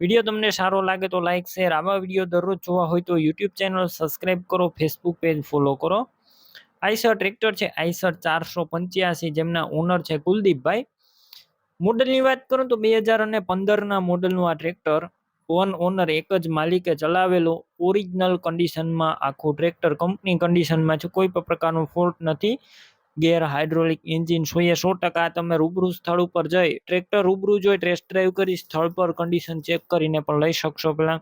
Video તમને સારો લાગે તો લાઇક શેર આવા વીડિયો દરરોજ જોવા હોય તો યુટ્યુબ ચેનલ સબસ્ક્રાઈબ કરો ફેસબુક પેજ ફોલો કરો. આઈસર ટ્રેક્ટર છે, આઈસર ચારસો પંચ્યાસી જેમના ઓનર છે કુલદીપભાઈ. મોડલની વાત કરું તો બે હજાર અને પંદરના મોડલનું આ ટ્રેક્ટર વન ઓનર એક જ માલિકે ચલાવેલું ઓરિજિનલ કન્ડિશનમાં આખું ટ્રેક્ટર કંપની કન્ડિશનમાં છે, કોઈ પણ પ્રકારનો ફોલ્ટ નથી. ગેર હાઇડ્રોલિક એન્જિન સો એ સો ટકા તમે રૂબરૂ સ્થળ ઉપર જઈ, ટ્રેક્ટર રૂબરૂ જોઈ ટેસ્ટ ડ્રાઈવ કરી સ્થળ પર કન્ડિશન ચેક કરીને પણ લઈ શકશો પહેલાં.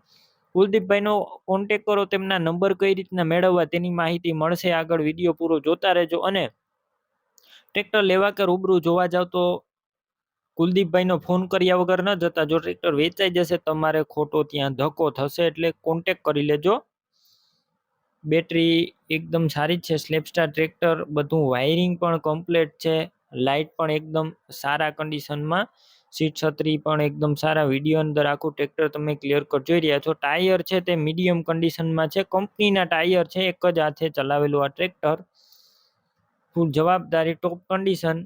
કુલદીપભાઈનો કોન્ટેક કરો, તેમના નંબર કઈ રીતના મેળવવા તેની માહિતી મળશે. આગળ વીડિયો પૂરો જોતા રહેજો અને ટ્રેક્ટર લેવા કે રૂબરૂ જોવા જાવ તો કુલદીપભાઈનો ફોન કર્યા વગર ન જતા. જો ટ્રેક્ટર વેચાઈ જશે, તમારે ખોટો ત્યાં ધક્કો થશે એટલે કોન્ટેક કરી લેજો. બેટરી એકદમ સારી જ છે સ્લેપસ્ટાર ટ્રેક્ટર બધું વાયરિંગ પણ કમ્પ્લીટ છે લાઇટ પણ એકદમ સારા કન્ડિશનમાં સીટ છત્રી પણ એકદમ સારા વીડિયો અંદર આખું ટ્રેક્ટર તમે ક્લિયર કટ જોઈ રહ્યા છો ટાયર છે તે મીડિયમ કન્ડિશનમાં છે કંપનીના ટાયર છે, એક જ હાથે ચલાવેલું આ ટ્રેક્ટર ફૂલ જવાબદારી ટોપ કન્ડિશન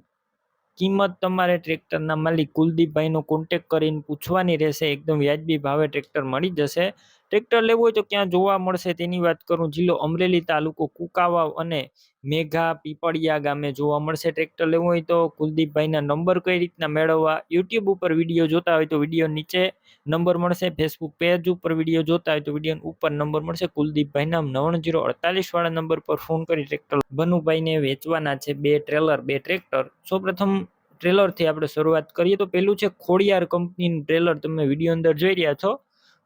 કિંમત તમારે ટ્રેક્ટરના માલિક કુલદીપભાઈનો કોન્ટેક કરીને પૂછવાની રહેશે, એકદમ વ્યાજબી ભાવે ટ્રેક્ટર મળી જશે ટ્રેક્ટર લેવું હોય તો ક્યાં જોવા મળશે તેની વાત કરું. જિલ્લો અમરેલી તાલુકો કુકાવાવ અને મેઘા પીપળિયા ગામે જોવા મળશે ટ્રેક્ટર લેવું હોય તો. કુલદીપભાઈના નંબર કઈ રીતના મેળવવા? યુટ્યુબ ઉપર વીડિયો જોતા હોય તો વીડિયો નીચે નંબર મળશે. ફેસબુક પેજ ઉપર વીડિયો જોતા હોય તો વીડિયો ઉપર નંબર મળશે. કુલદીપભાઈના નવ્વાણું જીરો અડતાલીસવાળા નંબર પર ફોન કરી ટ્રેક્ટર બનુભાઈને વેચવાના છે બે ટ્રેલર, બે ટ્રેક્ટર. સૌપ્રથમ ટ્રેલરથી આપણે શરૂઆત કરીએ તો પેલું છે ખોડિયાર કંપનીનું ટ્રેલર. તમે વીડિયો અંદર જોઈ રહ્યા છો.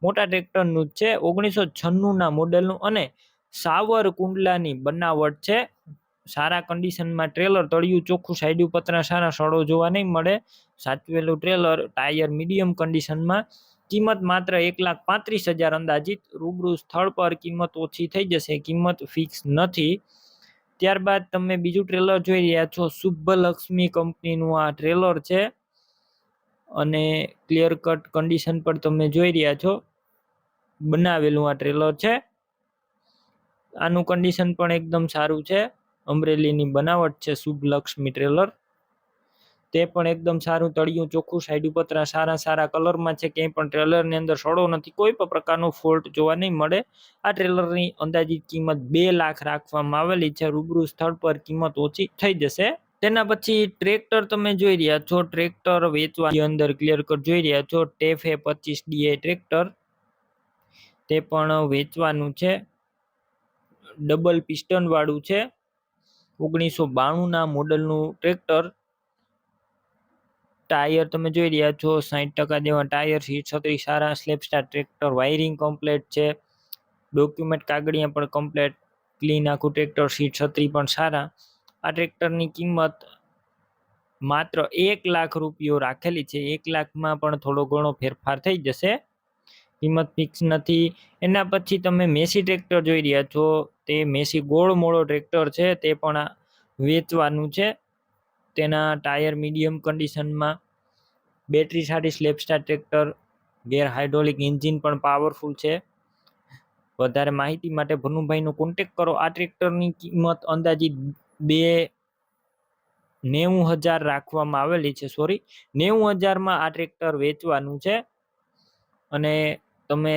મોટા ટ્રેક્ટરનું જ છે. ઓગણીસો છન્નુંના મોડેલનું અને સાવર કુંડલાની બનાવટ છે. સારા કન્ડિશનમાં ટ્રેલર તળિયું ચોખ્ખું સાઈડ પતરા સારા સડો જોવા નહીં મળે. સાચવેલું ટ્રેલર ટાયર મીડિયમ કન્ડિશનમાં કિંમત માત્ર એક લાખ પાંત્રીસ હજાર અંદાજિત. રૂબરૂ સ્થળ પર કિંમત ઓછી થઈ જશે. કિંમત ફિક્સ નથી. ત્યારબાદ તમે બીજું ટ્રેલર જોઈ રહ્યા છો. શુભલક્ષ્મી કંપનીનું આ ટ્રેલર છે. અને ક્લિયર કટ કન્ડિશન પર તમે જોઈ રહ્યા છો. બનાવેલું આ ટ્રેલર છે. આનું કન્ડિશન પણ એકદમ સારું છે. અમરેલીની બનાવટ છે શુભ લક્ષ્મી ટ્રેલર તે પણ એકદમ સારું તળિયું ચોખ્ખું સાઈડ ઉપતરા સારા સારા કલરમાં છે. ક્યાંય પણ ટ્રેલરની અંદર સડો નથી. કોઈ પણ પ્રકારનો ફોલ્ટ જોવા નહીં મળે. આ ટ્રેલરની અંદાજિત કિંમત બે લાખ રાખવામાં આવેલી છે. રૂબરૂ સ્થળ પર કિંમત ઓછી થઈ જશે. તેના પછી ટ્રેક્ટર તમે જોઈ રહ્યા છો. ટ્રેક્ટર વેચવાની અંદર ક્લિયર કટ જોઈ રહ્યા છો. ટેફ એ પચીસ ડીએ ટ્રેક્ટર તે પણ વેચવાનું છે. ડબલ પિસ્ટન વાળું છે. ઓગણીસો બાણુંના મોડલનું ટ્રેક્ટર ટાયર તમે જોઈ રહ્યા છો. સાહીઠ ટકા જેવા ટાયર સીટ છત્રી સારા સ્લેપસ્ટાર ટ્રેક્ટર વાયરિંગ કમ્પ્લેટ છે. ડોક્યુમેન્ટ કાગળિયા પણ કમ્પ્લેટ ક્લીન આખું ટ્રેક્ટર સીટ છત્રી પણ સારા. આ ટ્રેક્ટરની કિંમત માત્ર એક લાખ રૂપિયો રાખેલી છે. એક લાખમાં પણ થોડો ઘણો ફેરફાર થઈ જશે. કિંમત ફિક્સ નથી. એના પછી તમે મેસી ટ્રેક્ટર જોઈ રહ્યા છો. તે મેસી ગોળ મોળો ટ્રેક્ટર છે. તે પણ વેચવાનું છે. તેના ટાયર મીડિયમ કન્ડિશનમાં બેટરી સારી સ્લેપસ્ટાર ટ્રેક્ટર, ગેર હાઇડ્રોલિક એન્જિન પણ પાવરફુલ છે. વધારે માહિતી માટે ભનુભાઈનો કોન્ટેક કરો. આ ટ્રેક્ટરની કિંમત અંદાજિત બે નેવું હજાર રાખવામાં આવેલી છે સોરી નેવું હજારમાં આ ટ્રેક્ટર વેચવાનું છે અને તમે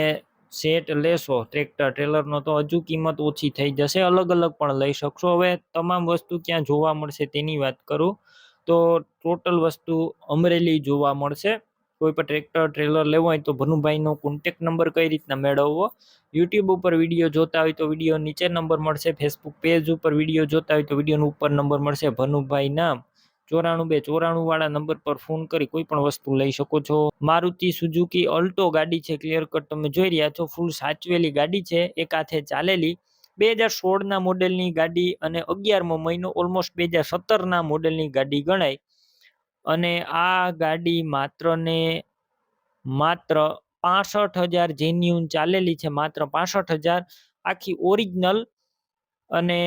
સેટ લેશો ટ્રેક્ટર ટ્રેલરનો તો હજુ કિંમત ઓછી થઈ જશે, અલગ અલગ પણ લઈ શકશો. હવે તમામ વસ્તુ ક્યાં જોવા મળશે તેની વાત કરું, તો ટોટલ વસ્તુ અમરેલી જોવા મળશે. કોઈ પણ ટ્રેક્ટર ટ્રેલર લેવો હોય તો ભનુભાઈનો કોન્ટેક નંબર કઈ રીતના મેળવવો? યુટ્યુબ ઉપર વીડિયો જોતા હોય તો વીડિયો નીચે નંબર મળશે. ફેસબુક પેજ ઉપર વીડિયો જોતા હોય તો વિડીયોનો ઉપર નંબર મળશે. ભનુભાઈ નામ. ચોરાણું બે ચોરાણું વાળા નંબર પર ફોન કરી કોઈ પણ વસ્તુ લઈ શકો છો. મારુતિ સુઝુકી અલ્ટો ગાડી છે. ક્લિયર કટ તમે જોઈ રહ્યા છો. ફૂલ સાચવેલી ગાડી છે. એક હાથે ચાલેલી. બે હજાર સોળના મોડેલની ગાડી અને અગિયારમો મહિનો ઓલમોસ્ટ બે હજાર સત્તરના મોડેલની ગાડી ગણાય. અને આ ગાડી માત્ર ને માત્ર પાસઠ હજાર જેન્યુન ચાલેલી છે, માત્ર પાસઠ હજાર. આખી ઓરિજિનલ અને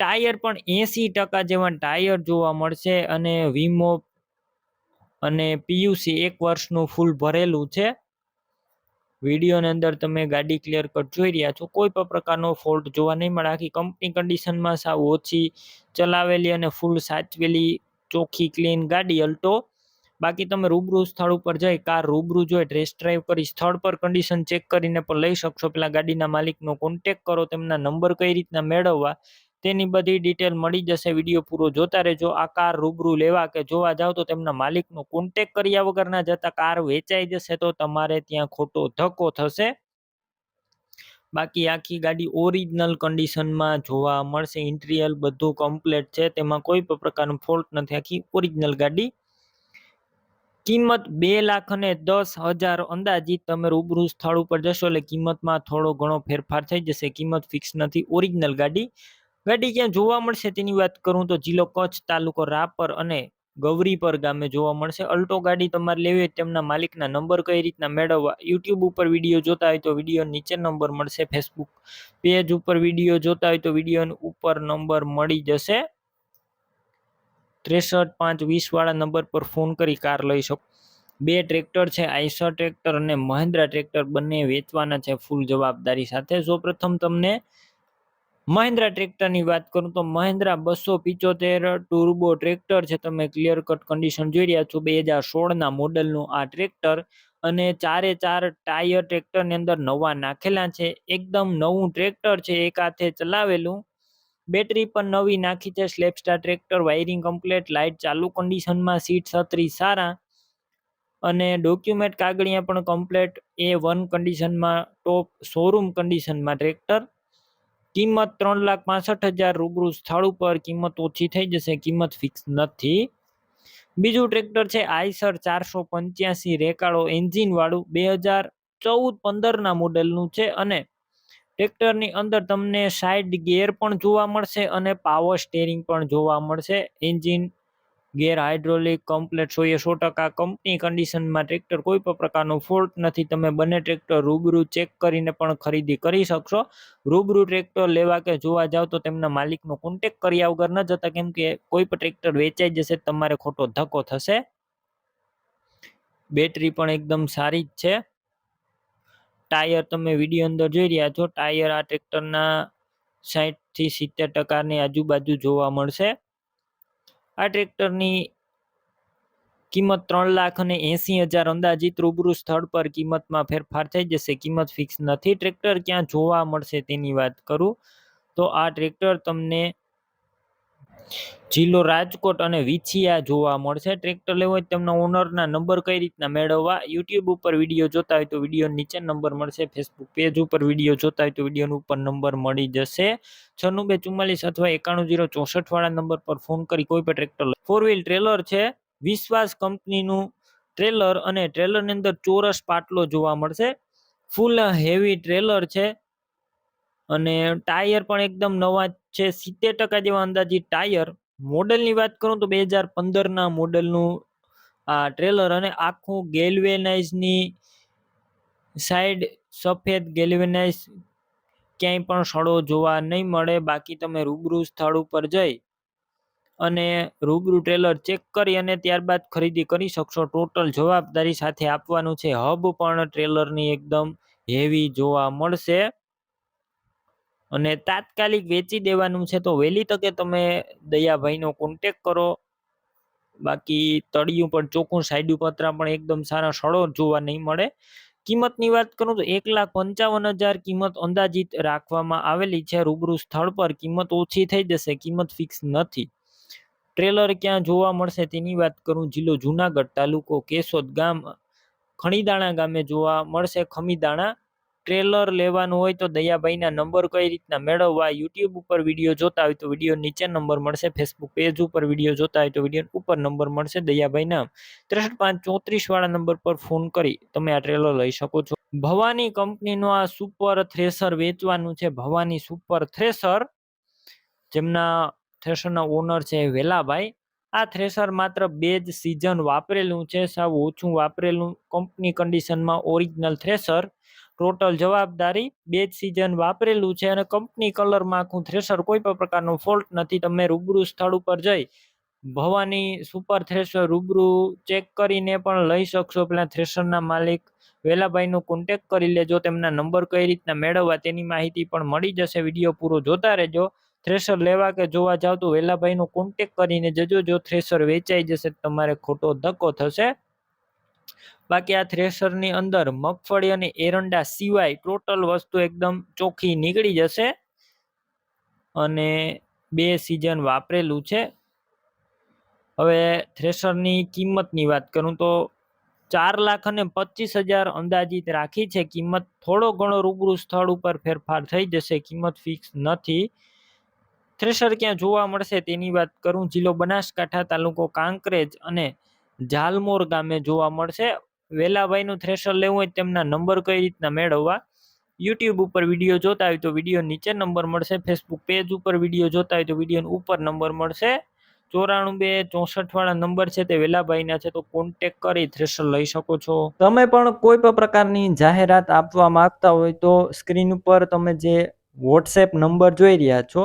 ટાયર પણ એંસી ટકા જેવા ટાયર જોવા મળશે અને વીમો અને પીયુસી એક વર્ષનું ફૂલ ભરેલું છે. વિડીયોની અંદર તમે ગાડી ક્લિયર કટ જોઈ રહ્યા છો. કોઈ પણ પ્રકારનો ફોલ્ટ જોવા નહીં મળે. આખી કંપની કન્ડિશનમાં સાવ ઓછી ચલાવેલી અને ફૂલ સાચવેલી ચોખ્ખી ક્લીન ગાડી, અલ્ટો. બાકી તમે રૂબરૂ સ્થળ ઉપર જઈ, કાર રૂબરૂ જોઈ ટેસ્ટ ડ્રાઈવ કરી, સ્થળ પર કન્ડિશન ચેક કરીને પણ લઈ શકશો. પેલા ગાડીના માલિકનો કોન્ટેક કરો, તેમના નંબર કઈ રીતના મેળવવા, તેની બધી ડિટેલ મળી જશે. વીડિયો પૂરો જોતા રહેજો. આ કાર રૂબરૂ લેવા કે જોવા જાવ તો તેમના માલિકનો કોન્ટેક કર્યા વગર ના જતા કાર વેચાઈ જશે તો તમારે ત્યાં ખોટો ધક્કો થશે. બાકી આખી ગાડી ઓરિજિનલ કન્ડિશનમાં જોવા મળશે. ઇન્ટિરિયર બધું કમ્પ્લીટ છે. તેમાં કોઈ પણ પ્રકારનો ફોલ્ટ નથી. આખી ઓરિજિનલ ગાડી. કિંમત બે લાખ અને દસ હજાર અંદાજિત તમે રૂબરૂ સ્થળ ઉપર જશો એટલે કિંમતમાં થોડો ઘણો ફેરફાર થઈ જશે. કિંમત ફિક્સ નથી. ઓરિજિનલ ગાડી. ગાડી ક્યાં જોવા મળશે તેની વાત કરું તો જિલ્લો કચ્છ તાલુકો રાપર અને ગૌરીપર ગામે જોવા મળશે. અલ્ટો ગાડી તમારે લેવી હોય તેમના માલિકના નંબર કઈ રીતના મેળવવા? યુટ્યુબ ઉપર વીડિયો જોતા હોય તો વીડિયો નીચે નંબર મળશે. ફેસબુક પેજ ઉપર વીડિયો જોતા હોય તો વીડિયો ઉપર નંબર મળી જશે. ત્રેસઠ પાંચ વીસ વાળા નંબર પર ફોન કરી કાર લઈ શકો. બે ટ્રેક્ટર છે, આઈસર ટ્રેક્ટર અને મહિન્દ્રા ટ્રેક્ટર બંને વેચવાના છે ફૂલ જવાબદારી સાથે. સૌપ્રથમ તમને મહિન્દ્રા ટ્રેક્ટરની વાત કરું તો મહિન્દ્રા બસો પિચોતેર ટુર્બો ટ્રેક્ટર છે. તમે ક્લિયર કટ કન્ડિશન જોઈ રહ્યા છો. બે હજાર સોળના મોડલનું આ ટ્રેક્ટર અને ચારે ચાર ટાયર ટ્રેક્ટરની અંદર નવા નાખેલા છે. એકદમ નવું ટ્રેક્ટર છે. એક હાથે ચલાવેલું. બેટરી પણ નવી નાખી છે. સ્લેપસ્ટાર ટ્રેક્ટર, વાયરિંગ કમ્પ્લેટ, લાઇટ ચાલુ કન્ડિશનમાં સીટ છત્રી સારા અને ડોક્યુમેન્ટ કાગળિયા પણ કમ્પ્લેટ એ વન કન્ડિશનમાં ટોપ શોરૂમ કન્ડિશનમાં ટ્રેક્ટર કિંમત ત્રણ લાખ પાસઠ હજાર રૂબરૂ સ્થળ ઉપર કિંમત ઓછી થઈ જશે, કિંમત ફિક્સ નથી. બીજું ટ્રેક્ટર છે આઈસર ચારસો પંચ્યાસી રેકાળો એન્જિન વાળું બે હજાર ચૌદ પંદરના મોડેલનું છે અને ટ્રેક્ટરની અંદર તમને સાઈડ ગેર પણ જોવા મળશે અને પાવર સ્ટેરિંગ પણ જોવા મળશે. એન્જિન ગેર હાઇડ્રોલિક કમ્પ્લેટ એ સો ટકા કંપની કન્ડિશનમાં ટ્રેક્ટર કોઈ પણ પ્રકારનો ફોલ્ટ નથી. તમે બંને ટ્રેક્ટર રૂબરૂ ચેક કરીને પણ ખરીદી કરી શકશો. રૂબરૂ ટ્રેક્ટર લેવા કે જોવા જાવ તો તેમના માલિકનો કોન્ટેક કર્યા વગર ન જતા, કેમ કે કોઈ પણ ટ્રેક્ટર વેચાઈ જશે તમારે ખોટો ધક્કો થશે. બેટરી પણ એકદમ સારી જ છે. ટાયર તમે વીડિયો અંદર જોઈ રહ્યા છો. ટાયર આ ટ્રેક્ટરના સાઠથી સિત્તેર ટકાની આજુબાજુ જોવા મળશે. આ ટ્રેક્ટરની કિંમત ત્રણ લાખ અને એસી હજાર અંદાજિત રૂબરૂ સ્થળ પર કિંમતમાં ફેરફાર થઈ જશે. કિંમત ફિક્સ નથી. ટ્રેક્ટર ક્યાં જોવા મળશે તેની વાત કરું તો આ ટ્રેક્ટર તમને જિલ્લો રાજકોટ અને વિછિયા જોવા મળશે. ટ્રેક્ટર લેવો હોય તેમના ઓનરના નંબર કઈ રીતના મેળવવા? યુટ્યુબ ઉપર વીડિયો જોતા હોય તો વીડિયો નીચે નંબર મળશે. ફેસબુક પેજ ઉપર વીડિયો જોતા હોય તો વીડિયો ઉપર નંબર મળી જશે. છન્નું બે ચુમ્માલીસ અથવા એકાણું જીરો ચોસઠ વાળા નંબર પર ફોન કરી કોઈ પણ ટ્રેક્ટર ફોર વ્હીલ ટ્રેલર છે. વિશ્વાસ કંપનીનું ટ્રેલર અને ટ્રેલરની અંદર ચોરસ પાટલો જોવા મળશે. ફૂલ હેવી ટ્રેલર છે. અને ટાયર પણ એકદમ નવા છે. સિત્તેર ટકા જેવા અંદાજિત ટાયર. મોડલની વાત કરું તો બે હજાર પંદરના મોડલનું આ ટ્રેલર અને આખું ગેલવેનાઇઝની સાઈડ સફેદ ગેલ્વેનાઇઝ ક્યાંય પણ સડો જોવા નહીં મળે. બાકી તમે રૂબરૂ સ્થળ ઉપર જઈ અને રૂબરૂ ટ્રેલર ચેક કરી અને ત્યારબાદ ખરીદી કરી શકશો. ટોટલ જવાબદારી સાથે આપવાનું છે. હબ પણ ટ્રેલરની એકદમ હેવી જોવા મળશે. અને તાત્કાલિક વેચી દેવાનું છે તો વહેલી તકે તમે દયાભાઈનો કોન્ટેક કરો. બાકી તળિયું પણ ચોખ્ખું સાઈડ પતરા પણ એકદમ સારા સડો જોવા નહીં મળે. કિંમતની વાત કરું તો એક લાખ પંચાવન હજાર કિંમત અંદાજિત રાખવામાં આવેલી છે. રૂબરૂ સ્થળ પર કિંમત ઓછી થઈ જશે, કિંમત ફિક્સ નથી. ટ્રેલર ક્યાં જોવા મળશે તેની વાત કરું. જિલ્લો જુનાગઢ તાલુકો કેશોદ ગામ, ખણીદાણા ગામે જોવા મળશે ખમીદાણા. ટ્રેલર લેવાનું હોય તો દયાભાઈના નંબર કઈ રીતના મેળવવા, યુટ્યુબ ઉપર વીડિયો જોતા હોય તો વીડિયો નીચે નંબર મળશે, ફેસબુક પેજ ઉપર વીડિયો જોતા હોય તો વીડિયો ઉપર નંબર મળશે, દયાભાઈના ત્રેસઠ પાંચ ચોત્રીસ વાળા નંબર પર ફોન કરી તમે આ ટ્રેલર લઈ શકો છો. ભવાની કંપનીનું આ સુપર થ્રેસર વેચવાનું છે, ભવાની સુપર થ્રેસર, જેમના થ્રેસરના ઓનર છે વેલાભાઈ, આ થ્રેસર માત્ર બે જ સિઝન વાપરેલું છે, સાવ ઓછું વાપરેલું, કંપની કન્ડિશનમાં ઓરિજિનલ થ્રેસર ટોટલ જવાબદારી બે જ સિઝન વાપરેલું છે અને કંપની કલરમાં આખું થ્રેશર કોઈ પણ પ્રકારનો ફોલ્ટ નથી. તમે રૂબરૂ સ્થળ ઉપર જઈ ભવાની સુપર થ્રેશર રૂબરૂ ચેક કરીને પણ લઈ શકશો. પેલા થ્રેશરના માલિક વેલાભાઈનો કોન્ટેક કરી લેજો. તેમના નંબર કઈ રીતના મેળવવા તેની માહિતી પણ મળી જશે. વીડિયો પૂરો જોતા રહેજો. થ્રેશર લેવા કે જોવા જાવ તો વેલાભાઈનો કોન્ટેક કરીને જજો. જો થ્રેશર વેચાઈ જશે તમારે ખોટો ધક્કો થશે. બાકી આ થ્રેશરની અંદર મગફળી અને એરંડા સિવાય ટોટલ વસ્તુ એકદમ ચોખ્ખી નીકળી જશે. અને બે સિઝન વાપરેલું છે. હવે થ્રેશરની કિંમતની વાત કરું તો ચાર લાખ અને પચીસ હજાર અંદાજિત રાખી છે. કિંમત થોડો ઘણો રૂબરૂ સ્થળ ઉપર ફેરફાર થઈ જશે. કિંમત ફિક્સ નથી. થ્રેશર ક્યાં જોવા મળશે તેની વાત કરું. જિલ્લો બનાસકાંઠા તાલુકો કાંકરેજ અને ઝાલમોર ગામે જોવા મળશે. વેલાભાઈનું થ્રેશર લેવું હોય તેમના નંબર કઈ રીતના મેળવવા? યુટ્યુબ ઉપર વીડિયો જોતા હોય તો વીડિયો નીચે નંબર મળશે. ફેસબુક પેજ ઉપર વીડિયો જોતા હોય તો વીડિયો ઉપર નંબર મળશે. ચોરાણું બે ચોસઠ વાળા નંબર છે તે વેલાભાઈના છે તો કોન્ટેક કરી થ્રેશર લઈ શકો છો. તમે પણ કોઈ પણ પ્રકારની જાહેરાત આપવા માંગતા હોય તો સ્ક્રીન ઉપર તમે જે વોટ્સએપ નંબર જોઈ રહ્યા છો